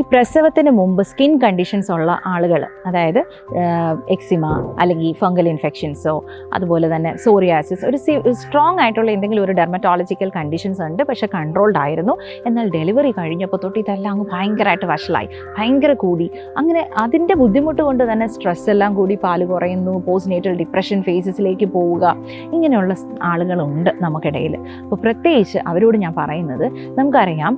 ഈ പ്രസവത്തിന് മുമ്പ് സ്കിൻ കണ്ടീഷൻസ് ഉള്ള ആളുകൾ അതായത് എക്സിമ അല്ലെങ്കിൽ ഫംഗൽ ഇൻഫെക്ഷൻസോ അതുപോലെ തന്നെ സോറിയാസിസ് ഒരു സ്ട്രോങ് ആയിട്ടുള്ള എന്തെങ്കിലും ഒരു ഡെർമറ്റോളജിക്കൽ കണ്ടീഷൻസ് ഉണ്ട് പക്ഷെ കൺട്രോൾഡ് ആയിരുന്നു. എന്നാൽ ഡെലിവറി കഴിഞ്ഞപ്പോൾ തൊട്ട് ഇതെല്ലാം അങ്ങ് ഭയങ്കരമായിട്ട് വഷളായി. ഭയങ്കര കൂടി. അങ്ങനെ അതിന്റെ ബുദ്ധിമുട്ട് കൊണ്ട് തന്നെ സ്ട്രെസ് എല്ലാം കൂടി പാൽ കുറയുന്നു പോസ്റ്റ്നേറ്റൽ ഡിപ്രഷൻ ഫേസസിലേക്ക് പോവുക ഇങ്ങനെയുള്ള ആളുകളുണ്ട് നമുക്കിടയിൽ അപ്പോൾ പ്രത്യേകിച്ച് അവരോട് ഞാൻ പറയുന്നത് നമുക്കറിയാം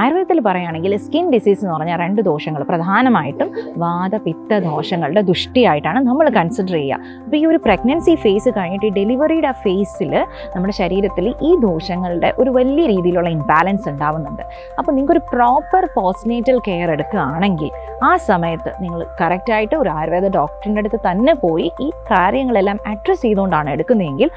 ആയുർവേദത്തിൽ പറയുകയാണെങ്കിൽ സ്കിൻ ഡിസീസ് പറഞ്ഞാൽ രണ്ട് ദോഷങ്ങൾ. പ്രധാനമായിട്ടും വാദപിത്ത ദോഷങ്ങളുടെ ദുഷ്ടിയായിട്ടാണ് നമ്മൾ കൺസിഡർ ചെയ്യുക. അപ്പോൾ ഈ ഒരു പ്രഗ്നൻസി ഫേസ് കഴിഞ്ഞിട്ട് ഈ ഡെലിവറിയുടെ ആ ഫേസിൽ നമ്മുടെ ശരീരത്തിൽ ഈ ദോഷങ്ങളുടെ ഒരു വലിയ രീതിയിലുള്ള ഇംബാലൻസ് ഉണ്ടാവുന്നുണ്ട്. അപ്പോൾ നിങ്ങൾക്കൊരു പ്രോപ്പർ പോസ്റ്റ്നേറ്റൽ കെയർ എടുക്കുകയാണെങ്കിൽ ആ സമയത്ത് നിങ്ങൾ കറക്റ്റായിട്ട് ഒരു ആയുർവേദ ഡോക്ടറിന്റെ അടുത്ത് തന്നെ പോയി ഈ കാര്യങ്ങളെല്ലാം അഡ്രസ്സ് ചെയ്തുകൊണ്ടാണ് എടുക്കുന്നതെങ്കിൽ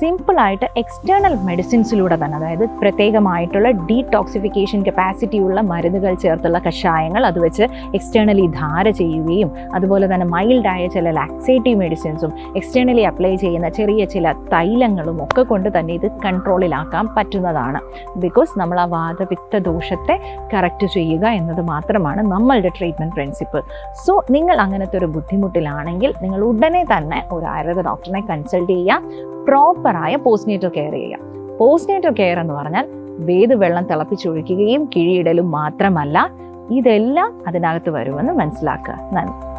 സിമ്പിളായിട്ട് എക്സ്റ്റേണൽ മെഡിസിൻസിലൂടെ തന്നെ അതായത് പ്രത്യേകമായിട്ടുള്ള ഡീടോക്സിഫിക്കേഷൻ കപ്പാസിറ്റി ഉള്ള മരുന്നുകൾ ചേർത്തുള്ള കഷായങ്ങൾ അത് വെച്ച് എക്സ്റ്റേണലി ധാര ചെയ്യുകയും അതുപോലെ തന്നെ മൈൽഡായ ചില ലാക്സേറ്റീവ് മെഡിസിൻസും എക്സ്റ്റേണലി അപ്ലൈ ചെയ്യുന്ന ചെറിയ ചില തൈലങ്ങളും ഒക്കെ കൊണ്ട് തന്നെ ഇത് കൺട്രോളിലാക്കാൻ പറ്റുന്നതാണ്. ബിക്കോസ് നമ്മൾ ആ വാദപിത്ത ദോഷത്തെ കറക്റ്റ് ചെയ്യുക എന്നത് മാത്രമാണ് നമ്മളുടെ ട്രീറ്റ്മെന്റ് പ്രിൻസിപ്പിൾ സോ നിങ്ങൾ അങ്ങനത്തെ ഒരു ബുദ്ധിമുട്ടിലാണെങ്കിൽ നിങ്ങൾ ഉടനെ തന്നെ ഒരു ആയുർവേദ ഡോക്ടറിനെ കൺസൾട്ട് ചെയ്യുക പ്രോപ്പറായ പോസ്റ്റ്നേറ്റൽ കെയർ ചെയ്യുക. പോസ്റ്റ്നേറ്റൽ കെയർ എന്ന് പറഞ്ഞാൽ വേത് വെള്ളം തിളപ്പിച്ചൊഴിക്കുകയും കിഴിയിടലും മാത്രമല്ല ഇതെല്ലാം അതിനകത്ത് വരുമെന്ന് മനസ്സിലാക്കുക. നന്ദി.